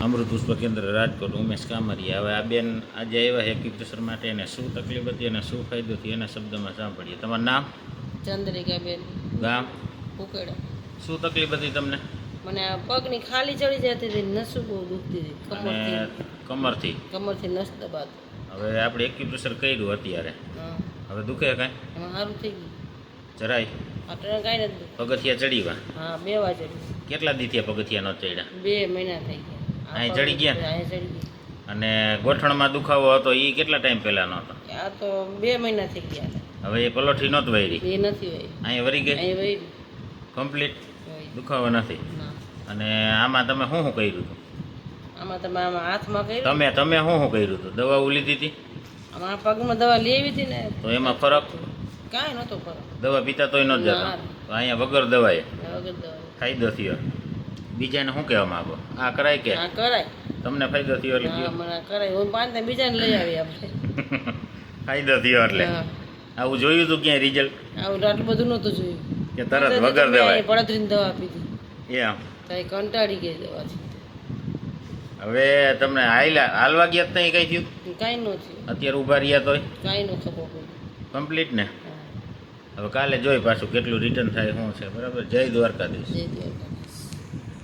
અમૃત પુષ્પ કેન્દ્ર રાજકોટ ઉમેશ કામરિયા હવે આ બેન આજે આવ્યા છે એક્યુપ્રેશર માટે. એને શું તકલીફ હતી અને શું ફાયદો થયો એના શબ્દમાં સાંભળીએ. તમારું નામ? ચંદ્રિકાબેન ગામ? ઉકેડા શું તકલીફ હતી તમને? મને પગની ખાલી ચડી જતી હતી નસું બહુ દુખતી હતી. કમરથી. કમરથી? કમરથી નસ દબાત. હવે આપણે એક્યુપ્રેશર કર્યું અત્યારે. હવે દુખે કાંઈ? સારું થઈ ગયું. જરાય? આપણે કાંઈ નથી પગથિયા ચડીવા હા બે વાર ચડી કેટલા દીથિયા પગથિયા ન ચડ્યા? બે મહિના થઈ ગયા. અહીં ચડી ગયા? અહીં અને ગોઠણમાં દુખાવો હતો એ કેટલા ટાઈમ પહેલાંનો હતો? આ તો બે મહિના થઈ ગયા હવે એ પલોઠી નહોત વૈરી એ નથી વૈરી અહીંયા વરી ગઈ? અહીં કમ્પ્લીટ? દુખાવો નથી? અને આમાં તમે શું શું કર્યું હતું? આમાં તમે આમાં હાથમાં કર્યું? તમે તમે શું શું કર્યું હતું? દવાઓ લીધી હતી? આમાં પગમાં દવા લેવી હતી ને. તો એમાં ફરક? કાંઈ નહોતો ફરક. દવા પીતા તોય ન જતા? અહીંયા વગર દવાએ? વગર દવા ફાયદો થયો? બીજાને શું કહેવા માંગો? આ કરાય કે? હા કરાય. તમને ફાયદો થયો એટલે હા મને કરાય. હું પાંચ ને બીજાને લઈ આવી આપણે ફાયદો થયો એટલે. આવું જોયું હતું ક્યાંય રિઝલ્ટ આવું આટલું બધું નહોતું જોયું. કે તરત વગર દેવાય. પડતરીને દવા પીધી. એમ. તો એ કંટાળી ગઈ દવાથી. હવે તમને હાલ્યા હાલવા ગયા ત્યાં કઈ થયું? કાંઈ નથી અત્યારે ઊભા રહ્યા તોય? કાંઈ ન ખબર કમ્પ્લીટ ને? હવે કાલે જોઈ પાછું કેટલું રિટર્ન થાય શું છે. બરાબર? જય દ્વારકાધીશ. જય દ્વારકા